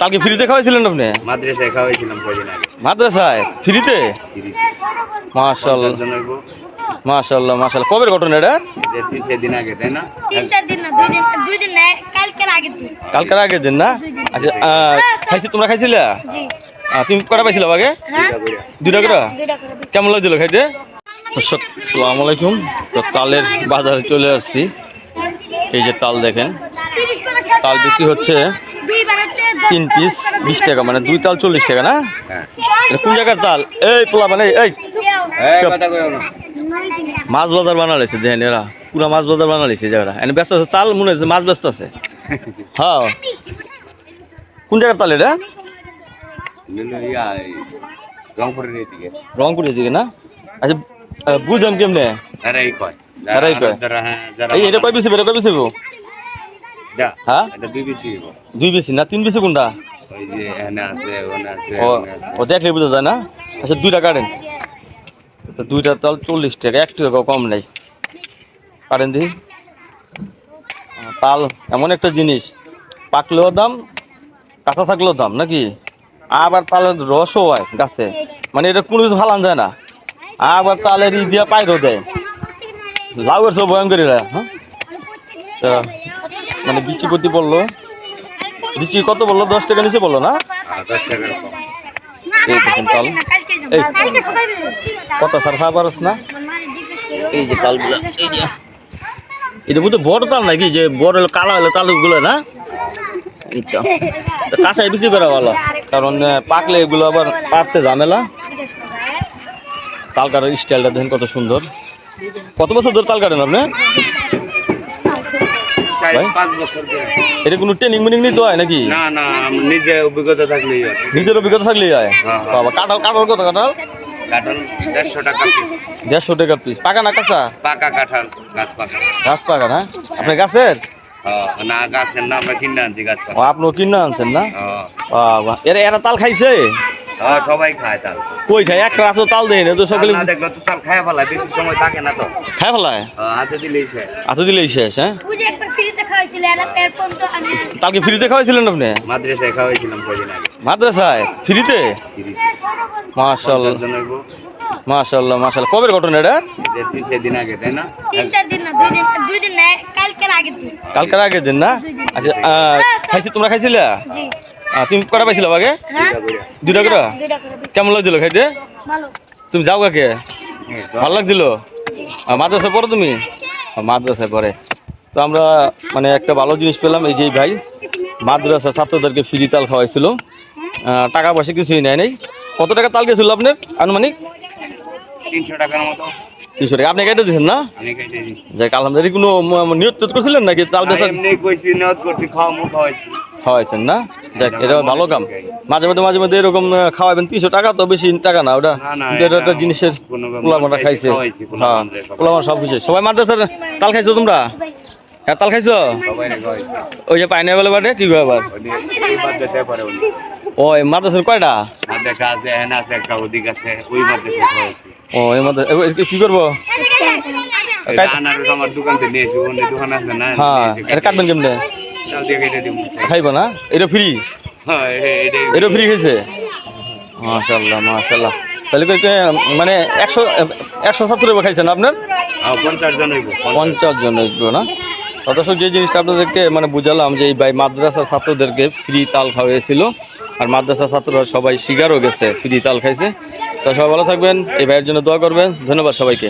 কালকে ফ্রিতে খাওয়াইছিলেন আপনি? মাদ্রাসায় খাওয়াইছিলাম কদিন আগে। মাদ্রাসায়? ফ্রিতে? হইব। মাশাল্লাহ মাশাল্লাহ কবের ঘটনা এটা? তিন চার দিন আগে তাই না? তিন চার দিন না দুই দিন দুই দিন না কালকের আগের দিন। কালকের আগের দিন না? আচ্ছা খাইছি তোমরা খাইছিলে? জি। তুমি কটা পাইছিল আগে? হ্যাঁ? দুইটা করে? দুইটা করে কেমন লাগছিল খাইতে? সালাম আলাইকুম। তো তালের বাজারে চলে আসছি। এই যে তাল দেখেন। তাল বিক্রি হচ্ছে তিন পিস বিশ টাকা মানে দুই তাল চল্লিশ টাকা। না? হ্যাঁ। কোন জায়গার তাল? এই পোলা মানে এই। মাছ বাজার বানালেছে দেখেন এরা। পুরা মাছ বাজার বানালেছে জায়গাটা। এনে ব্যস্ত আছে তাল মনে হচ্ছে মাছ ব্যস্ত আছে। হ্যাঁ। কোন জায়গার তাল এটা? রংপুরের এদিকে। রংপুরের দিকে না? আচ্ছা বুঝলাম কেমনে? এরাই কয়। এরাই কয়? হ্যাঁ এই এটা কয় বেশি এটা কয় বেশি হ্যাঁ? দুই বেশি না তিন বেশি কোনটা? ও দেখলে বোঝা যায় না? আচ্ছা দুইটা কাটেন দুইটা তাল চল্লিশ টাকা এক টাকা কম নেই। কাটেন দিই আহ, তাল এমন একটা জিনিস। পাকলেও দাম কাঁচা থাকলেও দাম নাকি? আবার তালের রসও হয় গাছে। মানে এটা কোনো কিছু ফালান যায় না। আবার তালের ই দিয়া পাইরও দেয়। লাউয়ের সব ভয়ঙ্কর এরা হ্যাঁ? তা মানে বিচি প্রতি বলল? বিচি কত বলল? দশ টাকা নিচে বলল না? এই দেখেন তাল। এই কত সার পারস না? এই যে তালগুলো। এই যে এটা বুঝতে বড় তাল নাকি? যে বড় হলো কালো হলো তালগুলো না? কাঁচাই বিক্রি করা ভালো। কারণ পাকলে এগুলো আবার পারতে ঝামেলা। তাল কাটার স্টাইলটা দেখেন কত সুন্দর। কত বছর ধরে তাল কাটেন আপনি? ভাই? এটা কোনো ট্রেনিং মিনিং নিতে হয় নাকি? না না নিজে অভিজ্ঞতা থাকলেই হয়। নিজের অভিজ্ঞতা থাকলেই হয়? হ্যাঁ, হ্যাঁ। বাবা কাঁঠাল কাঁঠাল কত কাঁঠাল? দেড়শো টাকা পিস পাকা না কাঁচা? পাকা কাঁঠাল গাছ পাকা। গাছ পাকা না? আপনি গাছের? না গাছের না আমরা কিনে আনছি গাছ ও পাকা আপনিও কিনে আনছেন না? এরা এরা তাল খাইছে? হ্যাঁ, সবাই খায় তাল। কই খাই একটা রাত তাল দেয় না তো সকালে তাল না দেখলে তো তাল খায় ফেলায় বেশি সময় থাকে না তো। খাই ফেলায়? হ্যাঁ, হাতে দিলেই সে হাতে দিলেই শেষ হ্যাঁ? বুঝে একবার ফ্রিতে তো আমি খাওয়াইছিলেন আপনি? মাদ্রাসায় খাওয়াইছিলাম কদিন আগে। মাদ্রাসায়? ফ্রিতে? কবের ঘটনা এটা? এদের তিন চার দিন আগে তাই না? তিন চার দিন না দুই দিন দুই দিন না কালকের আগের দিন। কালকের আগের দিন না? আচ্ছা খাইছি তোমরা খাইছিলে? জি। তুমি কটা পাইছিল আগে দুইটা করে দুইটা কেমন লাগছিল খাইতে? ভালো। তুমি যাও কাকে? তো ভালো লাগছিল? মাদ্রাসায় পড়ো তুমি? মাদ্রাসায় পড়ে। তো আমরা মানে একটা ভালো জিনিস পেলাম এই যে এই ভাই মাদ্রাসা ছাত্রদেরকে ফ্রি তাল খাওয়াইছিল। টাকা পয়সা কিছুই নেয় নেই। কত টাকা তাল গেছিল আপনার? আনুমানিক? তিনশো টাকার মতো। তিনশো টাকা। আপনি কেটে দিচ্ছেন না? যাই আলহামদুলিল্লাহ কোনো নিয়ত করছিলেন নাকি? তাল বেচা এমনি কইছি নিয়ত করছি খাওয়া মুখ খাওয়াইছি। খাওয়াইছেন না? যাক এটা ভালো কাম। মাঝে মধ্যে মাঝে মধ্যে এরকম খাওয়াবেন তিনশো টাকা তো বেশি টাকা না ওটা এটা একটা জিনিসের পোলামাটা খাইছে, হ্যাঁ পোলাপানরে সব কিছু সবাই মাদ্রাসার তাল খাইছো তোমরা? হ্যাঁ তাল খাইছো? ওই যে পাইনাপেল বাটে কি ব্যাপার ও এই মাদ্রাসার কয়টা? ও এই মাদ্রাসা কি করব? ওই কাট- আনারস আমার দোকান থেকে নিয়েছি দোকান আছে না হ্যাঁ এটা কাটবেন কেমনে? খাইবো না? এটা ফ্রি হ্যাঁ এটা ফ্রি খেয়েছে মাশাল্লাহ মাশাল্লাহ তাহলে মানে একশো একশো সত্তর খাইছেন আপনার? হ্যাঁ, পঞ্চাশ জন হইব পঞ্চাশ জন। না? অথচ যে জিনিসটা আপনাদেরকে মানে বুঝালাম যে এই ভাই মাদ্রাসার ছাত্রদেরকে ফ্রি তাল খাওয়াইছিল আর মাদ্রাসার ছাত্ররা সবাই শিকারও গেছে ফ্রি তাল খাইছে। তো সবাই ভালো থাকবেন এই ভাইয়ের জন্য দোয়া করবেন। ধন্যবাদ সবাইকে।